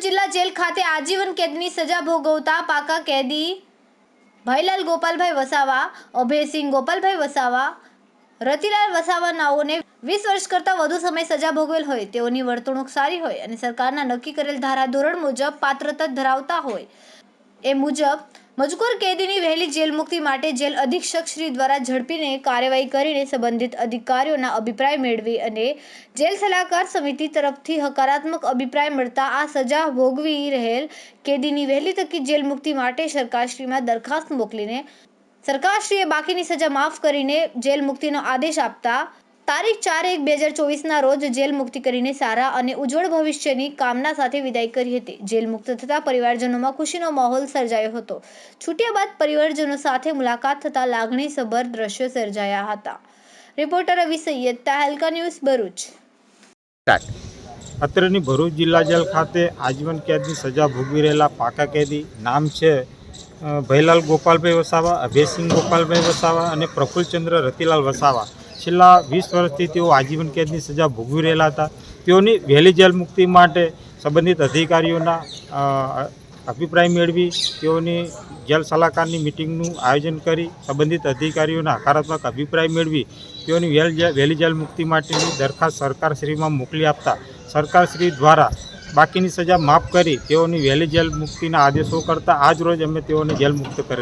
જિલ્લા જેલ ખાતે આજીવન કેદની સજા ભોગવતા પાકા કેદી ભાઈલાલ ગોપાલભાઈ વસાવા, અભયસિંહ ગોપાલભાઈ વસાવા, રતિલાલ વસાવા નાઓને વીસ વર્ષ કરતાં વધુ સમય સજા ભોગવેલ હોય, તેઓની વર્તણૂક સારી હોય અને સરકારના નક્કી કરેલ ધારા ધોરણ મુજબ પાત્રતા ધરાવતા હોય. એ મુજબ મજકૂર કેદીની વહેલી જેલ મુક્તિ માટે જેલ અધિક્ષક શ્રી દ્વારા ઝડપીને કાર્યવાહી કરીને સંબંધિત અધિકારીઓના અભિપ્રાય મેળવી અને જેલ સલાહકાર સમિતિ તરફથી હકારાત્મક અભિપ્રાય મળતા આ સજા ભોગવી રહેલ કેદીની વહેલી તકી જેલ મુક્તિ માટે સરકારશ્રીમાં દરખાસ્ત મોકલીને સરકારશ્રીએ બાકીની સજા માફ કરીને જેલ મુક્તિનો આદેશ આપતા તારીખ ચાર એક બે હજાર ચોવીસના રોજ જેલ મુક્તિ કરીને સારા અને ઉજ્જવળ ભવિષ્યની કામના સાથે વિદાય કરી હતી. જેલ મુક્ત થતા પરિવારજનોમાં ખુશીનો માહોલ સર્જાયો હતો. છૂટ્યા બાદ પરિવારજનો સાથે મુલાકાત થતાં લાગણીસભર દ્રશ્યો સર્જાયા હતા. Reporter Ravi Sayyed Tehelka news Bharuch. અત્રેની Bharuch જિલ્લા જેલ ખાતે આજીવન કેદની સજા ભોગવી રહેલા પાકા કેદી નામ છે ભયલાલ ભૈલાલ ગોપાલભાઈ વસાવા અભયસિંહ ગોપાલભાઈ વસાવા અને પ્રફુલ્લચંદ્ર રતિલાલ વસાવા. છેલ્લા વીસ વર્ષથી તેઓ આજીવન કેદની સજા ભોગવી રહેલા હતા. તેઓની વહેલી જેલ મુક્તિ માટે સંબંધિત અધિકારીઓના અભિપ્રાય મેળવી, તેઓની જેલ સલાહકારની મિટિંગનું આયોજન કરી સંબંધિત અધિકારીઓના હકારાત્મક અભિપ્રાય મેળવી, તેઓની વહેલ જેલ મુક્તિ માટેની દરખાસ્ત સરકારશ્રીમાં મોકલી આપતા સરકારશ્રી દ્વારા બાકીની સજા માફ કરી તેઓની વહેલી જેલ મુક્તિના આદેશો કરતા આજ રોજ અમે તેઓને જેલ મુક્ત કરેલ